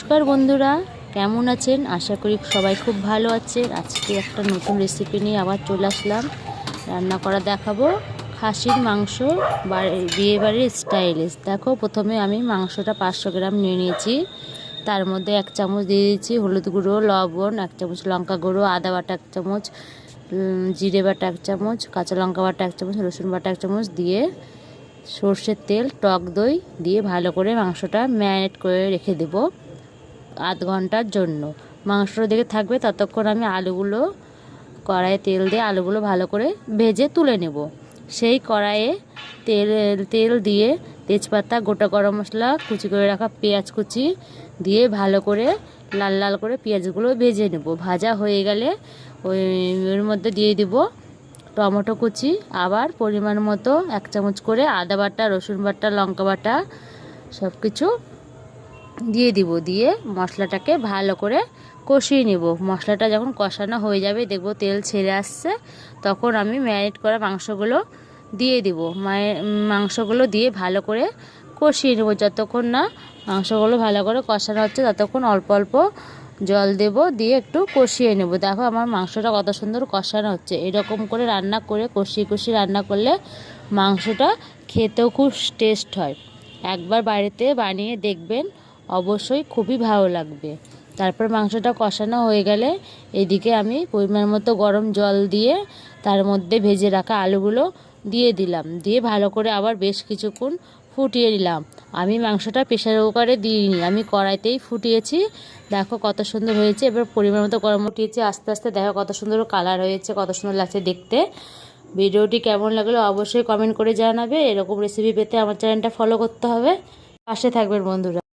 নমস্কার বন্ধুরা, কেমন আছেন? আশা করি সবাই খুব ভালো আছেন। আজকে একটা নতুন রেসিপি নিয়ে আবার চলে আসলাম। রান্না করা দেখাবো। খাসির মাংস বিয়ে বাড়ির স্টাইলে দেখো, প্রথমে আমি মাংসটা পাঁচশো গ্রাম নিয়ে নিয়েছি। তার মধ্যে এক চামচ দিয়ে দিয়েছি হলুদ গুঁড়ো, লবণ, এক চামচ লঙ্কা গুঁড়ো, আদা বাটা এক চামচ জিরে বাটা এক চামচ, কাঁচা লঙ্কা বাটা এক চামচ, রসুন বাটা এক চামচ দিয়ে সর্ষের তেল, টক দই দিয়ে ভালো করে মাংসটা ম্যারিনেট করে রেখে দেব। আধ ঘণ্টার জন্য। মাংসটা দেখে থাকবে, ততক্ষণ আমি আলুগুলো, কড়াইয়ে তেল দিয়ে আলুগুলো ভালো করে ভেজে তুলে নেব। সেই কড়াইয়ে তেল তেল দিয়ে তেজপাতা, গোটা গরম মশলা, কুচি করে রাখা পেঁয়াজ কুচি দিয়ে ভালো করে লাল লাল করে পেঁয়াজগুলো ভেজে নেব। ভাজা হয়ে গেলে ওই ওর মধ্যে দিয়ে দিব টমেটো কুচি, আবার পরিমাণ মতো এক চামচ করে আদা বাটা, রসুন বাটা, লঙ্কা বাটা সব কিছু দিয়ে দিব, দিয়ে মশলাটাকে ভালো করে কষিয়ে নেব। মশলাটা যখন কষানো হয়ে যাবে, দেখব তেল ছেড়ে আসছে, তখন আমি ম্যারিনেট করা মাংসগুলো দিয়ে দিব। মাংসগুলো দিয়ে ভালো করে কষিয়ে নেব। যতক্ষণ না মাংসগুলো ভালো করে কষানো হচ্ছে, ততক্ষণ অল্প অল্প জল দেব, দিয়ে একটু কষিয়ে নেব। দেখো আমার মাংসটা কত সুন্দর কষানো হচ্ছে। এরকম করে রান্না করে, কষিয়ে কষিয়ে রান্না করলে মাংসটা খেতেও খুব টেস্ট হয়। একবার বাড়িতে বানিয়ে দেখবেন অবশ্যই খুবই ভালো লাগবে। তারপর মাংসটা কষানো হয়ে গেলে এদিকে আমি পরিমাণ মতো গরম জল দিয়ে তার মধ্যে ভেজে রাখা আলুগুলো দিয়ে দিলাম। দিয়ে ভালো করে আবার বেশ কিছুক্ষণ ফুটিয়ে নিলাম। আমি মাংসটা প্রেশার কুকারে দিইনি, আমি কড়াইতেই ফুটিয়েছি। দেখো কত সুন্দর হয়েছে, এবার পরিমাণ মতো গরম ফুটিয়েছি, আস্তে আস্তে দেখো কত সুন্দর কালার হয়েছে, কত সুন্দর লাগছে দেখতে। ভিডিওটি কেমন লাগল অবশ্যই কমেন্ট করে জানাবে। এরকম রেসিপি পেতে আমার চ্যানেলটা ফলো করতে হবে। পাশে থাকবেন বন্ধুরা।